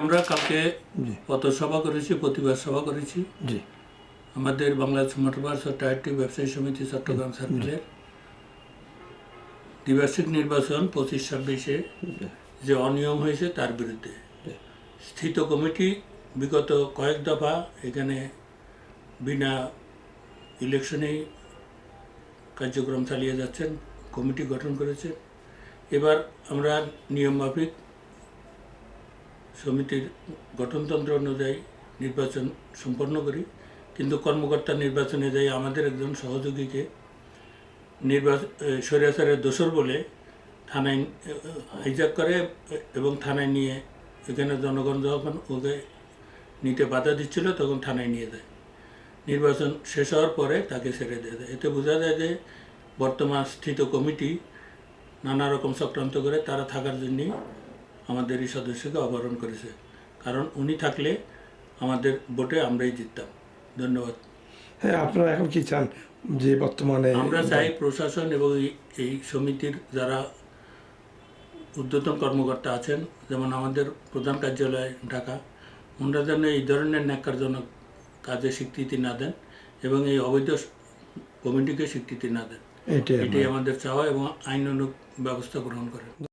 আমরা কালকে পথসভা করেছি প্রতিবাদ সভা করেছি। জি। আমাদের বাংলাদেশ মোটরবাস ও টায়ারটি ব্যবসায়ী সমিতি চট্টগ্রাম সার্কেলের। দ্বিবার্ষিক নির্বাচন পঁচিশ ছাব্বিশে যে অনিয়ম হয়েছে তার বিরুদ্ধে। স্থিত কমিটি বিগত কয়েক দফা এখানে বিনা ইলেকশনেই কার্যক্রম চালিয়ে যাচ্ছেন কমিটি গঠন করেছে। এবার আমরা নিয়মমাফিক সমিতির গঠনতন্ত্র অনুযায়ী নির্বাচন সম্পন্ন করি। কিন্তু কর্মকর্তা নির্বাচনে যাই আমাদের একজন সহযোগীকে নির্বাচন স্বৈরাচারের দোসর বলে থানায় হাইজাক করে এবং থানায় নিয়ে এখানে জনগণ যখন ওকে নিতে বাধা দিচ্ছিল তখন থানায় নিয়ে যায়। নির্বাচন শেষ হওয়ার পরে তাকে ছেড়ে দিয়ে দেয়। এতে বোঝা যায় যে বর্তমান স্থিত কমিটি নানা রকম চক্রান্ত করে তারা থাকার জন্যই আমাদের এই সদস্যকে অপহরণ করেছে। কারণ উনি থাকলে আমাদের ভোটে আমরাই জিততাম। ধন্যবাদ। হ্যাঁ আপনারা এখন কি চান যে বর্তমানে আমরা চাই প্রশাসন এবং এই- সমিতির যারা ঊর্ধ্বতন কর্মকর্তা আছেন যেমন আমাদের প্রধান কার্যালয় ঢাকা ওনারা যেন এই ধরনের ন্যাক্কারজনক কাজে স্বীকৃতি না দেন এবং এই অবৈধ কমিটিকে স্বীকৃতি না দেন। এটাই আমাদের চাওয়া এবং আইনানুগ ব্যবস্থা গ্রহণ করেন।